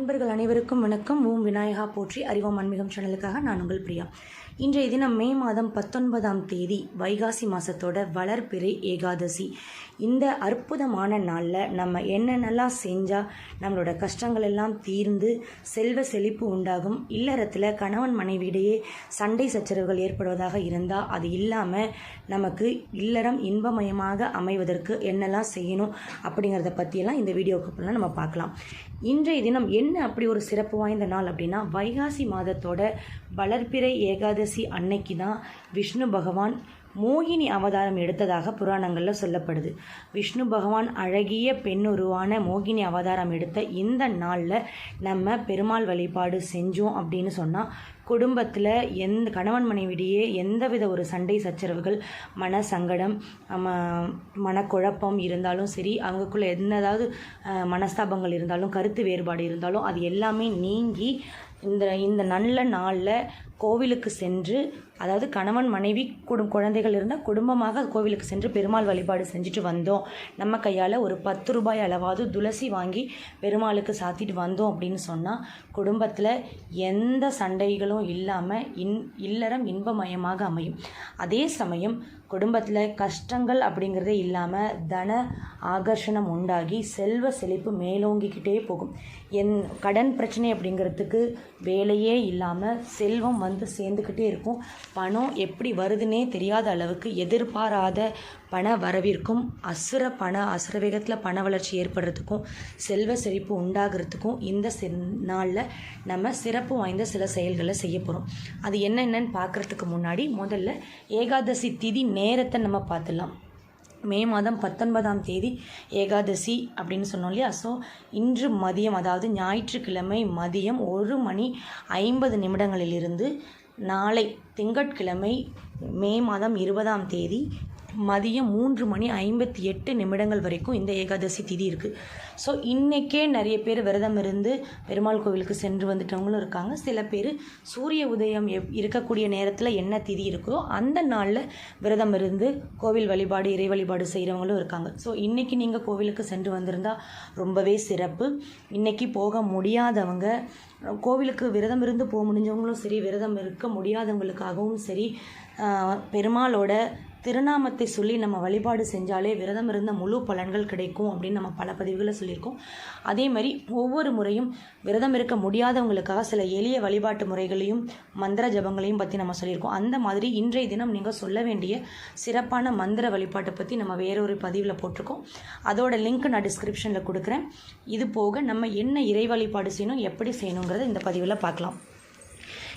அன்பர்கள் அனைவருக்கும் வணக்கம். ஓம் விநாயகா போற்றி அறிவோம் ஆன்மீகம் சேனலுக்காக நான் உங்கள் பிரியா. இன்றைய தினம் மே மாதம் பத்தொன்பதாம் தேதி வைகாசி மாதத்தோட வளர்பிறை ஏகாதசி. இந்த அற்புதமான நாளில் நம்ம என்னென்னலாம் செஞ்சால் நம்மளோட கஷ்டங்கள் எல்லாம் தீர்ந்து செல்வ செழிப்பு உண்டாகும். இல்லறத்தில் கணவன் மனைவியிடையே சண்டை சச்சரவுகள் ஏற்படுவதாக இருந்தால் அது இல்லாமல் நமக்கு இல்லறம் இன்பமயமாக அமைவதற்கு என்னெல்லாம் செய்யணும் அப்படிங்கிறத பற்றியெல்லாம் இந்த வீடியோக்கு நம்ம பார்க்கலாம். இன்றைய தினம் என்ன அப்படி ஒரு சிறப்பு வாய்ந்த நாள் அப்படின்னா வைகாசி மாதத்தோட வளர்ப்பிறை ஏகாதசி அன்னைக்கு தான் விஷ்ணு பகவான் மோகினி அவதாரம் எடுத்ததாக புராணங்களில் சொல்லப்படுது. விஷ்ணு பகவான் அழகிய பெண்ணுருவான மோகினி அவதாரம் எடுத்த இந்த நாளில் நம்ம பெருமாள் வழிபாடு செஞ்சோம் அப்படின்னு சொன்னால் குடும்பத்தில் எந்த கணவன் மனைவிடையே எந்தவித ஒரு சண்டை சச்சரவுகள் மன சங்கடம் மனக்குழப்பம் இருந்தாலும் சரி அவங்களுக்குள்ளே என்னதாவது ஏதாவது மனஸ்தாபங்கள் இருந்தாலும் கருத்து வேறுபாடு இருந்தாலும் அது எல்லாமே நீங்கி இந்த இந்த நல்ல நாளில் கோவிலுக்கு சென்று அதாவது கணவன் மனைவி குடும் குழந்தைகள் இருந்தால் குடும்பமாக கோவிலுக்கு சென்று பெருமாள் வழிபாடு செஞ்சுட்டு வந்தோம். நம்ம கையால் ஒரு பத்து ரூபாய் அளவாவது துளசி வாங்கி பெருமாளுக்கு சாத்திட்டு வந்தோம் அப்படின்னு சொன்னால் குடும்பத்தில் எந்த சண்டைகளும் இல்லாமல் இன் இல்லறம் இன்பமயமாக அமையும். அதே சமயம் குடும்பத்தில் கஷ்டங்கள் அப்படிங்கிறதே இல்லாமல் தன ஆகர்ஷணம் உண்டாகி செல்வ செழிப்பு மேலோங்கிக்கிட்டே போகும். என் கடன் பிரச்சனை அப்படிங்கிறதுக்கு வேலையே இல்லாமல் செல்வம் வந்து சேர்ந்துக்கிட்டே இருக்கும். பணம் எப்படி வருதுன்னே தெரியாத அளவுக்கு எதிர்பாராத பண வரவிற்கும் அசுர பண அசுர வேகத்தில் பண வளர்ச்சி ஏற்படுறதுக்கும் செல்வ செழிப்பு உண்டாகிறதுக்கும் இந்த நாளில் நம்ம சிறப்பு வாய்ந்த சில செயல்களை செய்ய போகிறோம் அது என்னென்னு பார்க்குறதுக்கு முன்னாடி முதல்ல ஏகாதசி திதி நேரத்தை நம்ம பார்த்துடலாம். மே மாதம் பத்தொன்பதாம் தேதி ஏகாதசி அப்படின்னு சொன்னோம் இல்லையா? ஸோ இன்று மதியம் அதாவது ஞாயிற்றுக்கிழமை மதியம் ஒரு மணி ஐம்பது நிமிடங்களிலிருந்து நாளை திங்கட்கிழமை மே மாதம் இருபதாம் தேதி மதியம் மூன்று மணி ஐம்பத்தி எட்டு நிமிடங்கள் வரைக்கும் இந்த ஏகாதசி திதி இருக்குது ஸோ இன்றைக்கே நிறைய பேர் விரதம் இருந்து பெருமாள் கோவிலுக்கு சென்று வந்துட்டவங்களும் இருக்காங்க. சில பேர் சூரிய உதயம் எப் இருக்கக்கூடிய நேரத்தில் என்ன திதி இருக்குதோ அந்த நாளில் விரதம் இருந்து கோவில் வழிபாடு இறை வழிபாடு செய்கிறவங்களும் இருக்காங்க. ஸோ இன்றைக்கி நீங்கள் கோவிலுக்கு சென்று வந்திருந்தால் ரொம்பவே சிறப்பு. இன்றைக்கி போக முடியாதவங்க கோவிலுக்கு விரதம் இருந்து போக முடிஞ்சவங்களும் சரி விரதம் இருக்க முடியாதவங்களுக்காகவும் சரி பெருமாளோட திருநாமத்தை சொல்லி நம்ம வழிபாடு செஞ்சாலே விரதம் இருந்த முழு பலன்கள் கிடைக்கும் அப்படின்னு நம்ம பல பதிவுகளை சொல்லியிருக்கோம். அதே மாதிரி ஒவ்வொரு முறையும் விரதம் இருக்க முடியாதவங்களுக்காக சில எளிய வழிபாட்டு முறைகளையும் மந்திர ஜபங்களையும் பற்றி நம்ம சொல்லியிருக்கோம். அந்த மாதிரி இன்றைய தினம் நீங்கள் சொல்ல வேண்டிய சிறப்பான மந்திர வழிபாட்டை பற்றி நம்ம வேறொரு பதிவில் போட்டிருக்கோம். அதோட லிங்க் நான் டிஸ்கிரிப்ஷனில் கொடுக்குறேன். இது போக நம்ம என்ன இறை வழிபாடு செய்யணும் எப்படி செய்யணுங்கிறத இந்த பதிவில் பார்க்கலாம்.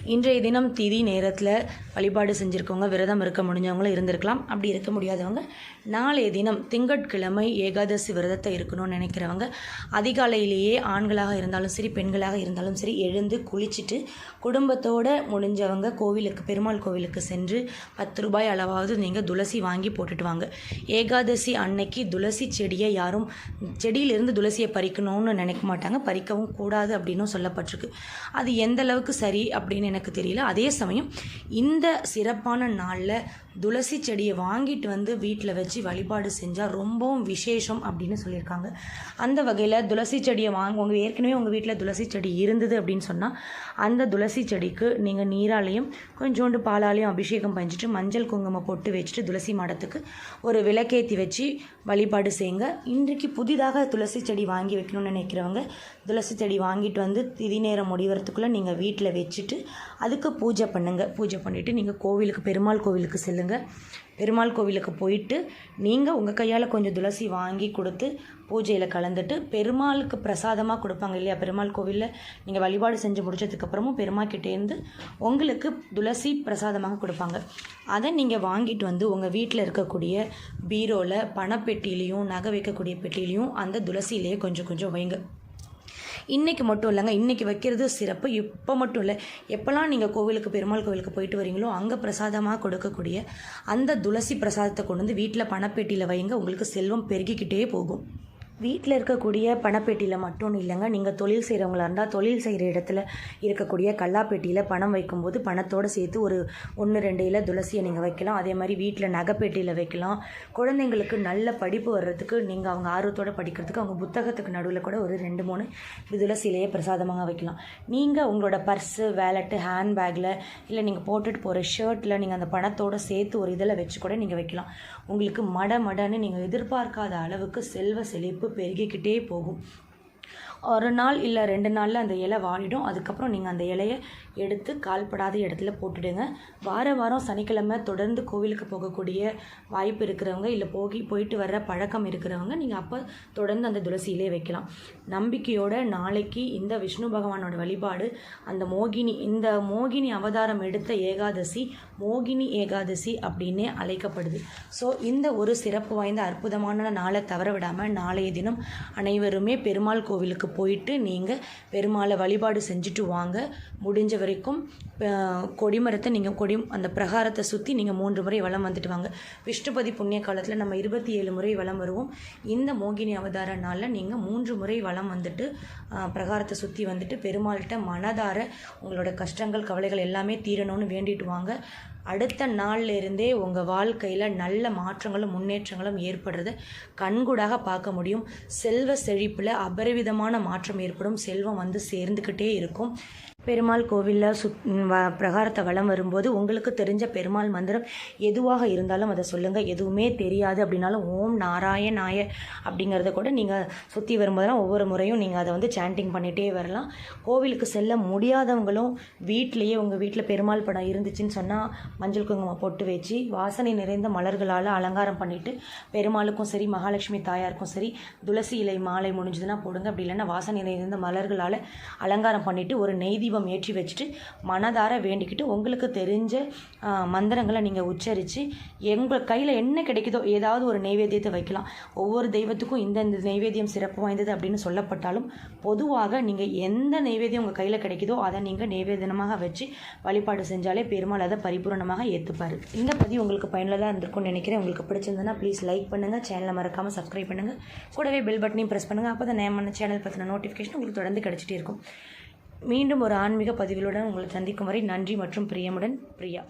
இன்றைய தினம் திதி நேரத்தில் வழிபாடு செஞ்சுருக்கவங்க விரதம் இருக்க முடிஞ்சவங்களும் இருந்திருக்கலாம். அப்படி இருக்க முடியாதவங்க நாளைய தினம் திங்கட்கிழமை ஏகாதசி விரதத்தை இருக்கணும்னு நினைக்கிறவங்க அதிகாலையிலேயே ஆண்களாக இருந்தாலும் சரி பெண்களாக இருந்தாலும் சரி எழுந்து குளிச்சுட்டு குடும்பத்தோடு முடிஞ்சவங்க கோவிலுக்கு பெருமாள் கோவிலுக்கு சென்று பத்து ரூபாய் அளவாவது நீங்கள் துளசி வாங்கி போட்டுட்டு வாங்க. ஏகாதசி அன்னைக்கு துளசி செடியை யாரும் செடியிலிருந்து துளசியை பறிக்கணும்னு நினைக்க மாட்டாங்க. பறிக்கவும் கூடாது அப்படின்னும் சொல்லப்பட்டிருக்கு. அது எந்த அளவுக்கு சரி அப்படின்னு எனக்கு தெரியல. அதே சமயம் இந்த சிறப்பான நாளில் துளசி செடியை வாங்கிட்டு வந்து வீட்டில் வச்சு வழிபாடு செஞ்சால் ரொம்பவும் விசேஷம் அப்படின்னு சொல்லியிருக்காங்க. அந்த வகையில் துளசி செடியை வாங்க உங்கள் ஏற்கனவே உங்கள் வீட்டில் துளசி செடி இருந்தது அப்படின்னு சொன்னால் அந்த துளசி செடிக்கு நீங்கள் நீராலையும் கொஞ்சோண்டு பாலாலையும் அபிஷேகம் பண்ணிட்டு மஞ்சள் குங்குமம் போட்டு வச்சுட்டு துளசி மாடத்துக்கு ஒரு விளக்கேற்றி வச்சு வழிபாடு செய்யுங்க. இன்றைக்கு புதிதாக துளசி செடி வாங்கி வைக்கணும்னு நினைக்கிறவங்க துளசி செடி வாங்கிட்டு வந்து திதி நேரம் முடிவறதுக்குள்ளே நீங்கள் வீட்டில் வச்சுட்டு அதுக்கு பூஜை பண்ணுங்கள் பூஜை பண்ணிவிட்டு நீங்கள் கோவிலுக்கு பெருமாள் கோவிலுக்கு செல்லுங்கள் பெருமாள் கோவிலுக்கு போயிட்டு நீங்கள் உங்கள் கையால் கொஞ்சம் துளசி வாங்கி கொடுத்து பூஜையில் கலந்துட்டு பெருமாளுக்கு பிரசாதமாக கொடுப்பாங்க இல்லையா? பெருமாள் கோவிலில் நீங்கள் வழிபாடு செஞ்சு முடிச்சதுக்கப்புறமும் பெருமாள் கிட்டேருந்து உங்களுக்கு துளசி பிரசாதமாக கொடுப்பாங்க. அதை நீங்கள் வாங்கிட்டு வந்து உங்கள் வீட்டில் இருக்கக்கூடிய பீரோவில் பணப்பெட்டிலையும் நகை வைக்கக்கூடிய பெட்டிலையும் அந்த துளசியிலேயே கொஞ்சம் கொஞ்சம் வைங்க. இன்றைக்கி மட்டும் இல்லைங்க இன்றைக்கி வைக்கிறது சிறப்பு. இப்போ மட்டும் இல்லை எப்போல்லாம் நீங்கள் கோவிலுக்கு பெருமாள் கோவிலுக்கு போயிட்டு வரீங்களோ அங்கே பிரசாதமாக கொடுக்கக்கூடிய அந்த துளசி பிரசாதத்தை கொண்டு வந்து வீட்டில் பணப்பேட்டியில் வைங்க உங்களுக்கு செல்வம் பெருகிக்கிட்டே போகும். வீட்டில் இருக்கக்கூடிய பணப்பெட்டியில் மட்டும் இல்லைங்க. நீங்கள் தொழில் செய்கிறவங்களா இருந்தால் தொழில் செய்கிற இடத்துல இருக்கக்கூடிய கல்லாப்பெட்டியில் பணம் வைக்கும்போது பணத்தோடு சேர்த்து ஒரு ஒன்று ரெண்டு இல துளசியை நீங்கள் வைக்கலாம். அதே மாதிரி வீட்டில் நகைப்பெட்டியில் வைக்கலாம். குழந்தைங்களுக்கு நல்ல படிப்பு வர்றதுக்கு நீங்கள் அவங்க ஆர்வத்தோடு படிக்கிறதுக்கு அவங்க புத்தகத்துக்கு நடுவில் கூட ஒரு ரெண்டு மூணு துளசியிலேயே பிரசாதமாக வைக்கலாம். நீங்கள் உங்களோட பர்ஸு வேலெட்டு ஹேண்ட் பேக்கில் இல்லை நீங்கள் போட்டுட்டு போகிற ஷர்ட்டில் நீங்கள் அந்த பணத்தோடு சேர்த்து ஒரு இதில் வச்சு கூட நீங்கள் வைக்கலாம். உங்களுக்கு மட மடன்னு நீங்கள் எதிர்பார்க்காத அளவுக்கு செல்வ செழிப்பு பெருகிக்கிட்டே போகும். ஒரு நாள் இல்லை ரெண்டு நாளில் அந்த இலை வாடிடும். அதுக்கப்புறம் நீங்கள் அந்த இலையை எடுத்து கால்படாத இடத்துல போட்டுடுங்க. வார வாரம் சனிக்கிழமை தொடர்ந்து கோவிலுக்கு போகக்கூடிய வாய்ப்பு இருக்கிறவங்க இல்லை போகி போயிட்டு வர்ற பழக்கம் இருக்கிறவங்க நீங்கள் அப்போ தொடர்ந்து அந்த துளசியிலே வைக்கலாம். நம்பிக்கையோட நாளைக்கு இந்த விஷ்ணு பகவானோட வழிபாடு அந்த மோகினி இந்த மோகினி அவதாரம் எடுத்த ஏகாதசி மோகினி ஏகாதசி அப்படின்னே அழைக்கப்படுது. ஸோ இந்த ஒரு சிறப்பு வாய்ந்த அற்புதமான நாளை தவற விடாமல் நாளைய தினம் அனைவருமே பெருமாள் கோவிலுக்கு போயிட்டு நீங்கள் பெருமாளை வழிபாடு செஞ்சுட்டு வாங்க. முடிஞ்ச வரைக்கும் கொடிமரத்தை நீங்கள் கொடி அந்த பிரகாரத்தை சுற்றி நீங்கள் மூன்று முறை வளம் வந்துட்டு வாங்க. விஷ்ணுபதி புண்ணிய காலத்தில் நம்ம இருபத்தி ஏழு முறை வளம் வருவோம். இந்த மோகினி அவதார நாளில் நீங்கள் மூன்று முறை வளம் வந்துட்டு பிரகாரத்தை சுற்றி வந்துட்டு பெருமாள்கிட்ட மனதார உங்களோட கஷ்டங்கள் கவலைகள் எல்லாமே தீரணும்னு வேண்டிட்டு வாங்க. அடுத்த நாள்ல இருந்தே உங்கள் வாழ்க்கையில் நல்ல மாற்றங்களும் முன்னேற்றங்களும் ஏற்படுறத கண்கூடாக பார்க்க முடியும். செல்வ செழிப்பில் அபரிவிதமான மாற்றம் ஏற்படும். செல்வம் வந்து சேர்ந்துக்கிட்டே இருக்கும். பெருமாள் கோவிலில் சுத் வ பிரகாரத்தை வளம் வரும்போது உங்களுக்கு தெரிஞ்ச பெருமாள் மந்திரம் எதுவாக இருந்தாலும் அதை சொல்லுங்கள் எதுவுமே தெரியாது அப்படின்னாலும் ஓம் நாராயணாய அப்படிங்கிறத கூட நீங்கள் சுற்றி வரும்போதெல்லாம் ஒவ்வொரு முறையும் நீங்கள் அதை வந்து சாண்டிங் பண்ணிகிட்டே வரலாம். கோவிலுக்கு செல்ல முடியாதவங்களும் வீட்டிலையே உங்கள் வீட்டில் பெருமாள் படம் இருந்துச்சுன்னு சொன்னால் மஞ்சள் குங்குமம் பொட்டு வச்சு வாசனை நிறைந்த மலர்களால் அலங்காரம் பண்ணிவிட்டு பெருமாளுக்கும் சரி மகாலட்சுமி தாயாருக்கும் சரி துளசி இலை மாலை முடிஞ்சதுன்னா போடுங்க. அப்படி இல்லைன்னா வாசனை நிறைந்த மலர்களால் அலங்காரம் பண்ணிவிட்டு ஒரு நெய்தி தீபம் ஏற்றி வச்சுட்டு மனதார வேண்டிக்கிட்டு உங்களுக்கு தெரிஞ்ச மந்திரங்களை நீங்கள் உச்சரித்து எங்கள் கையில் என்ன கிடைக்குதோ ஏதாவது ஒரு நைவேத்தியத்தை வைக்கலாம். ஒவ்வொரு தெய்வத்துக்கும் இந்தந்த நைவேத்தியம் சிறப்பு வாய்ந்தது அப்படின்னு சொல்லப்பட்டாலும் பொதுவாக நீங்கள் எந்த நைவேத்தியம் உங்கள் கையில் கிடைக்குதோ அதை நீங்கள் நைவேதனமாக வச்சு வழிபாடு செஞ்சாலே பெருமாள் அதை பரிபூரணமாக ஏற்றுப்பார் இந்த பதிவு உங்களுக்கு பயனுள்ளதாக இருந்திருக்கும்னு நினைக்கிறேன். உங்களுக்கு பிடிச்சிருந்ததுன்னா ப்ளீஸ் லைக் பண்ணுங்கள் சேனலை மறக்காமல் சப்ஸ்கிரைப் பண்ணுங்கள் கூடவே பெல் பட்டனையும் ப்ரெஸ் பண்ணுங்கள் அப்போ தான் நேமான சேனல் பற்றின நோட்டிஃபிகேஷன் உங்களுக்கு தொடர்ந்து கிடச்சிட்டே இருக்கும். மீண்டும் ஒரு ஆன்மீக பதிவிலுடன் உங்களை சந்திக்கும் வரை நன்றி மற்றும் பிரியமுடன் பிரியா.